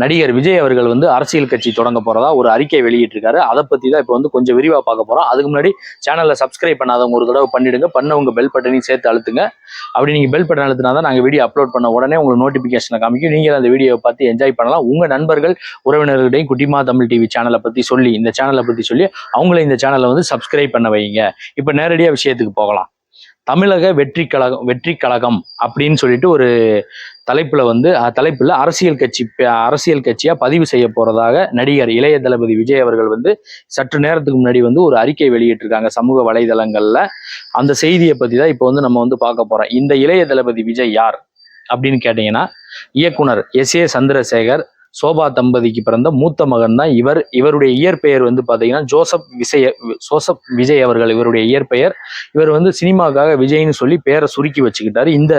நடிகர் விஜய் அவர்கள் வந்து அரசியல் கட்சி தொடங்க போறதா ஒரு அறிக்கை வெளியிட்டிருக்காரு. அதை பத்தி தான் இப்போ வந்து கொஞ்சம் விரிவாக பார்க்க போறோம். அதுக்கு முன்னாடி சேனலில் சப்ஸ்கிரைப் பண்ணாதவங்க ஒரு தடவை பண்ணிடுங்க. பண்ணவங்க பெல் பட்டனையும் சேர்த்து அழுத்துங்க. அப்படி நீங்கள் பெல் பட்டன் அழுத்தினா தான் நாங்கள் வீடியோ அப்லோட் பண்ண உடனே உங்களுக்கு நோட்டிஃபிகேஷனை காமிக்கும். நீங்கள் அந்த வீடியோவை பார்த்து என்ஜாய் பண்ணலாம். உங்கள் நண்பர்கள் உறவினர்களிடையும் குட்டிமா தமிழ் டிவி சேனலை பற்றி சொல்லி இந்த சேனலை பற்றி சொல்லி அவங்கள இந்த சேனலை வந்து சப்ஸ்கிரைப் பண்ண வைங்க. இப்போ நேரடியாக விஷயத்துக்கு போகலாம். தமிழக வெற்றி கழகம் வெற்றி கழகம் அப்படின்னு சொல்லிட்டு ஒரு தலைப்புல வந்து அஹ், தலைப்புல அரசியல் கட்சி அரசியல் கட்சியா பதிவு செய்ய போறதாக நடிகர் இளைய தளபதி விஜய் அவர்கள் வந்து சற்று நேரத்துக்கு முன்னாடி வந்து ஒரு அறிக்கை வெளியிட்டிருக்காங்க சமூக வலைதளங்கள்ல. அந்த செய்தியை பத்தி தான் இப்போ வந்து நம்ம வந்து பார்க்க போறோம். இந்த இளைய தளபதி விஜய் யார் அப்படின்னு கேட்டீங்கன்னா இயக்குனர் எஸ் ஏ சந்திரசேகர் சோபா தம்பதிக்கு பிறந்த மூத்த மகன் தான் இவர். இவருடைய இயற்பெயர் வந்து பார்த்தீங்கன்னா ஜோசப் விஜய ஜோசப் விஜய் அவர்கள் இவருடைய இயற்பெயர். இவர் வந்து சினிமாவுக்காக விஜய்னு சொல்லி பேரை சுருக்கி வச்சுக்கிட்டாரு. இந்த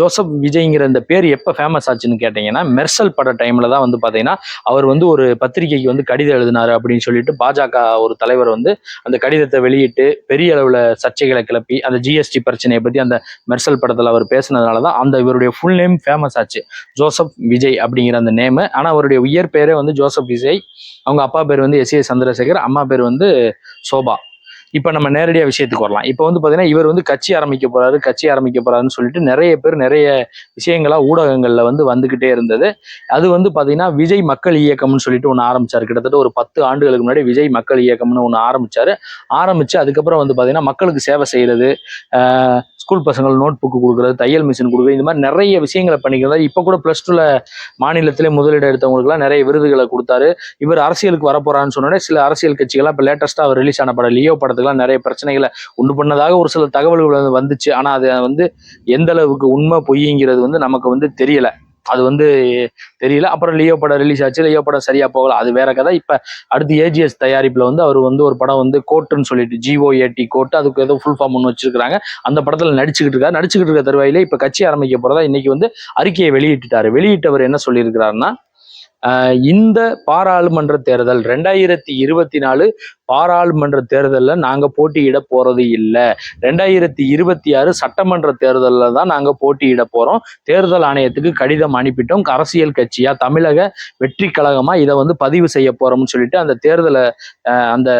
ஜோசப் விஜய்ங்கிற இந்த பேர் எப்போ ஃபேமஸ் ஆச்சுன்னு கேட்டிங்கன்னா மெர்சல் பட டைமில் தான் வந்து பார்த்தீங்கன்னா அவர் வந்து ஒரு பத்திரிகைக்கு வந்து கடிதம் எழுதினாரு அப்படின்னு சொல்லிட்டு பாஜக ஒரு தலைவர் வந்து அந்த கடிதத்தை வெளியிட்டு பெரிய அளவில் சர்ச்சைகளை கிளப்பி அந்த ஜிஎஸ்டி பிரச்சனையை பற்றி அந்த மெர்சல் படத்தில் அவர் பேசுனதுனால தான் அந்த இவருடைய ஃபுல் நேம் ஃபேமஸ் ஆச்சு. ஜோசப் விஜய் அப்படிங்கிற அந்த நேமு ஆனால் அவருடைய உயர் பேரே வந்து ஜோசப் விஜய். அவங்க அப்பா பேர் வந்து எஸ் ஏ சந்திரசேகர் அம்மா பேர் வந்து சோபா. இப்போ நம்ம நேரடியாக விஷயத்துக்கு வரலாம். இப்போ வந்து பார்த்தீங்கன்னா இவர் வந்து கட்சி ஆரம்பிக்க போறாரு கட்சி ஆரம்பிக்க போறாருன்னு சொல்லிட்டு நிறைய பேர் நிறைய விஷயங்களா ஊடகங்களில் வந்து வந்துக்கிட்டே இருந்தது. அது வந்து பார்த்தீங்கன்னா விஜய் மக்கள் இயக்கம்னு சொல்லிட்டு ஒன்று ஆரம்பிச்சார். கிட்டத்தட்ட ஒரு பத்து ஆண்டுகளுக்கு முன்னாடி விஜய் மக்கள் இயக்கம்னு ஒன்று ஆரம்பிச்சாரு. ஆரம்பிச்சு அதுக்கப்புறம் வந்து பார்த்தீங்கன்னா மக்களுக்கு சேவை செய்கிறது ஸ்கூல் பசங்கள் நோட் புக்கு கொடுக்குறது தையல் மிஷின் கொடுக்குறது இந்த மாதிரி நிறைய விஷயங்களை பண்ணிக்கிறது இப்போ கூட ப்ளஸ் டூவில் மாநிலத்திலே முதலிடம் எடுத்தவங்களுக்குலாம் நிறைய விருதுகளை கொடுத்தாரு. இவர் அரசியலுக்கு வரப்போறான்னு சொன்னோடனே சில அரசியல் கட்சிகள்லாம் இப்போ லேட்டஸ்ட்டாக அவர் ரிலீஸ் ஆன படம் லியோ படத்துக்குலாம் நிறைய பிரச்சனைகளை உண்டு பண்ணதாக ஒரு சில தகவல்கள் வந்து வந்துச்சு. ஆனால் அது வந்து எந்த அளவுக்கு உண்மை பொய்ங்கிறது வந்து நமக்கு வந்து தெரியலை. அது வந்து தெரியல. அப்புறம் லியோ படம் ரிலீஸ் ஆச்சு. லியோ படம் சரியா போகல. அது வேற கதை. இப்ப அடுத்து ஏஜிஎஸ் தயாரிப்புல வந்து அவர் வந்து ஒரு படம் வந்து கோட்டுன்னு சொல்லிட்டு ஜிஓ ஏடி கோட்டு. அதுக்கு ஏதோ ஃபுல் ஃபார்ம் ஒன்று வச்சிருக்காங்க அந்த படத்துல நடிச்சுக்கிட்டு இருக்காரு. நடிச்சுக்கிட்டு இருக்க தருவாயிலே இப்ப கட்சி ஆரம்பிக்க போறதா இன்னைக்கு வந்து அறிக்கையை வெளியிட்டுட்டாரு. வெளியிட்டவர் என்ன சொல்லியிருக்கிறாருன்னா இந்த பாராளுமன்ற தேர்தல் ரெண்டாயிரத்தி இருபத்தி நாலு பாராளுமன்ற தேர்தலில் நாங்கள் போட்டியிட போறது இல்லை. ரெண்டாயிரத்தி இருபத்தி ஆறு சட்டமன்ற தேர்தலில் தான் நாங்கள் போட்டியிட போறோம். தேர்தல் ஆணையத்துக்கு கடிதம் அனுப்பிட்டோம். அரசியல் கட்சியா தமிழக வெற்றி கழகமா இதை வந்து பதிவு செய்ய போறோம்னு சொல்லிட்டு அந்த தேர்தலை அந்த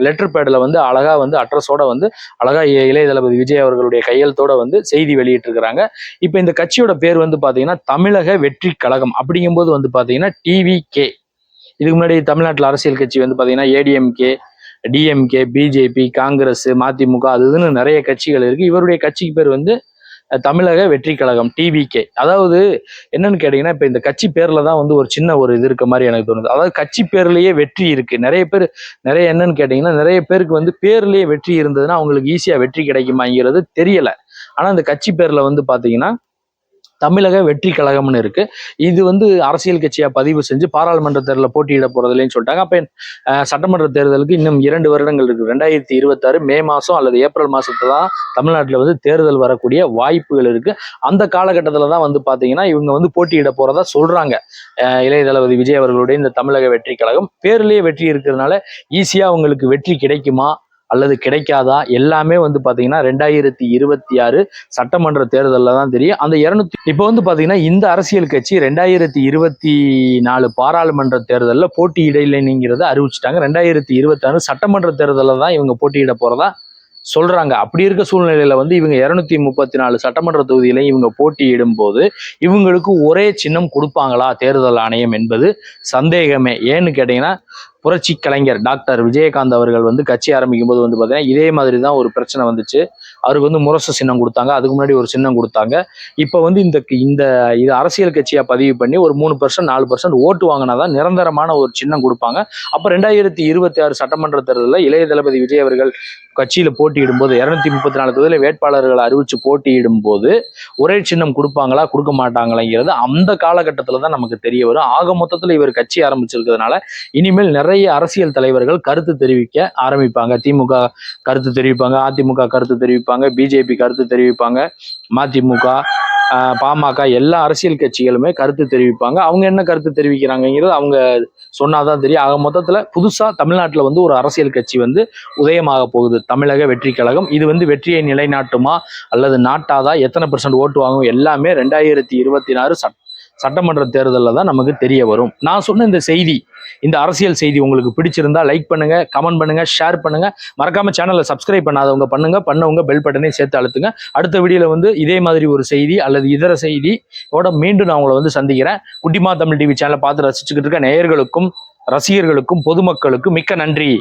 லெட்டர் பேடில் வந்து அழகாக வந்து அட்ரஸோட வந்து அழகா இ- இளைய தளபதி விஜய் அவர்களுடைய கையெழுத்தோட வந்து செய்தி வெளியிட்டிருக்கிறாங்க. இப்போ இந்த கட்சியோட பேர் வந்து பார்த்தீங்கன்னா தமிழக வெற்றி கழகம் அப்படிங்கும்போது வந்து பாத்தீங்கன்னா டிவிகே. இதுக்கு முன்னாடி தமிழ்நாட்டில் அரசியல் கட்சி வந்து பார்த்தீங்கன்னா ஏடிஎம்கே டிஎம்கே பிஜேபி காங்கிரஸ் மதிமுக அது இதுன்னு நிறைய கட்சிகள் இருக்குது இவருடைய கட்சிக்கு பேர் வந்து தமிழக வெற்றி கழகம் டிவிகே அதாவது என்னன்னு கேட்டீங்கன்னா இப்போ இந்த கட்சி பேர்ல தான் வந்து ஒரு சின்ன ஒரு இது இருக்க மாதிரி எனக்கு தோணுது. அதாவது கட்சி பேர்லயே வெற்றி இருக்கு. நிறைய பேர் நிறைய என்னன்னு கேட்டீங்கன்னா நிறைய பேருக்கு வந்து பேர்லயே வெற்றி இருந்ததுன்னா அவங்களுக்கு ஈஸியா வெற்றி கிடைக்குமாங்கிறது தெரியல. ஆனா இந்த கட்சி பேர்ல வந்து பாத்தீங்கன்னா தமிழக வெற்றி கழகம்னு இருக்கு. இது வந்து அரசியல் கட்சியா பதிவு செஞ்சு பாராளுமன்ற தேர்தலில் போட்டியிட போறதில்லைன்னு சொல்லிட்டாங்க. அப்ப சட்டமன்ற தேர்தலுக்கு இன்னும் இரண்டு வருடங்கள் இருக்கு. ரெண்டாயிரத்தி இருபத்தாறு மே மாசம் அல்லது ஏப்ரல் மாசத்துல தான் தமிழ்நாட்டில் வந்து தேர்தல் வரக்கூடிய வாய்ப்புகள் இருக்கு. அந்த காலகட்டத்தில் தான் வந்து பாத்தீங்கன்னா இவங்க வந்து போட்டியிட போறதா சொல்றாங்க. இளைய தளபதி விஜய் அவர்களுடைய இந்த தமிழக வெற்றி கழகம். பேர்லயே வெற்றி இருக்கிறதுனால ஈஸியா அவங்களுக்கு வெற்றி கிடைக்குமா? அல்லது கிடைக்காதா? எல்லாமே வந்து பார்த்தீங்கன்னா ரெண்டாயிரத்தி இருபத்தி ஆறு சட்டமன்ற தேர்தலில் தான் தெரியும். அந்த இருநூத்தி இப்போ வந்து பார்த்தீங்கன்னா இந்த அரசியல் கட்சி ரெண்டாயிரத்தி இருபத்தி நாலு பாராளுமன்ற தேர்தலில் போட்டியிடலைங்கிறத அறிவிச்சிட்டாங்க. ரெண்டாயிரத்தி இருபத்தாறு சட்டமன்ற தேர்தலில் தான் இவங்க போட்டியிட போகிறதா சொல்றாங்க. அப்படி இருக்க சூழ்நிலையில வந்து இவங்க இருநூத்தி முப்பத்தி நாலு சட்டமன்ற தொகுதியிலையும் இவங்க போட்டியிடும் போது இவங்களுக்கு ஒரே சின்னம் கொடுப்பாங்களா தேர்தல் ஆணையம் என்பது சந்தேகமே. ஏன்னு கேட்டீங்கன்னா புரட்சி கலைஞர் டாக்டர் விஜயகாந்த் அவர்கள் வந்து கட்சி ஆரம்பிக்கும் போது வந்து பார்த்தீங்கன்னா இதே மாதிரி தான் ஒரு பிரச்சனை வந்துச்சு. அவருக்கு வந்து முரசு சின்னம் கொடுத்தாங்க. அதுக்கு முன்னாடி ஒரு சின்னம் கொடுத்தாங்க. இப்போ வந்து இந்த இந்த இது அரசியல் கட்சியாக பதிவு பண்ணி ஒரு மூணு பர்சன்ட் நாலு பர்சன்ட் ஓட்டு வாங்கினா தான் நிரந்தரமான ஒரு சின்னம் கொடுப்பாங்க. அப்போ ரெண்டாயிரத்தி இருபத்தி ஆறு சட்டமன்ற தேர்தலில் இளைய தளபதி விஜய் அவர்கள் கட்சியில் போட்டியிடும் போது இரநூத்தி முப்பத்தி நாலு தொகுதியில் வேட்பாளர்களை அறிவிச்சு போட்டியிடும் போது ஒரே சின்னம் கொடுப்பாங்களா கொடுக்க மாட்டாங்களாங்கிறது அந்த காலகட்டத்தில் தான் நமக்கு தெரிய வரும். ஆக மொத்தத்தில் இவர் கட்சி ஆரம்பிச்சிருக்கிறதுனால இனிமேல் நிறைய நிறைய அரசியல் தலைவர்கள் கருத்து தெரிவிக்க ஆரம்பிப்பாங்க. திமுக கருத்து தெரிவிப்பாங்க அதிமுக கருத்து தெரிவிப்பாங்க பிஜேபி கருத்து தெரிவிப்பாங்க மதிமுக பாமக எல்லா அரசியல் கட்சிகளுமே கருத்து தெரிவிப்பாங்க. அவங்க என்ன கருத்து தெரிவிக்கிறாங்கங்கிறது அவங்க சொன்னாதான் தெரியும். ஆக மொத்தத்துல புதுசா தமிழ்நாட்டுல வந்து ஒரு அரசியல் கட்சி வந்து உதயமாக போகுது. தமிழக வெற்றி கழகம். இது வந்து வெற்றியை நிலைநாட்டுமா அல்லது நாட்டாதா? எத்தனை பெர்சன்ட் ஓட்டு வாங்கும்? எல்லாமே ரெண்டாயிரத்தி இருபத்தி நாலு சட்ட சட்டமன்ற தேர்தலில் தான் நமக்கு தெரிய வரும். நான் சொன்ன இந்த செய்தி இந்த அரசியல் செய்தி உங்களுக்கு பிடிச்சிருந்தா லைக் பண்ணுங்க கமெண்ட் பண்ணுங்க ஷேர் பண்ணுங்க. மறக்காம சேனலை சப்ஸ்கிரைப் பண்ணாதவங்க பண்ணுங்க பண்ணவங்க பெல் பட்டனையும் சேர்த்து அழுத்துங்க. அடுத்த வீடியோல வந்து இதே மாதிரி ஒரு செய்தி அல்லது இதர செய்தியோட மீண்டும் நான் உங்களை வந்து சந்திக்கிறேன். குட்டிமா தமிழ் டிவி சேனலை பார்த்து ரசிச்சுக்கிட்டு இருக்க நேயர்களுக்கும் ரசிகர்களுக்கும் பொதுமக்களுக்கும் மிக்க நன்றி.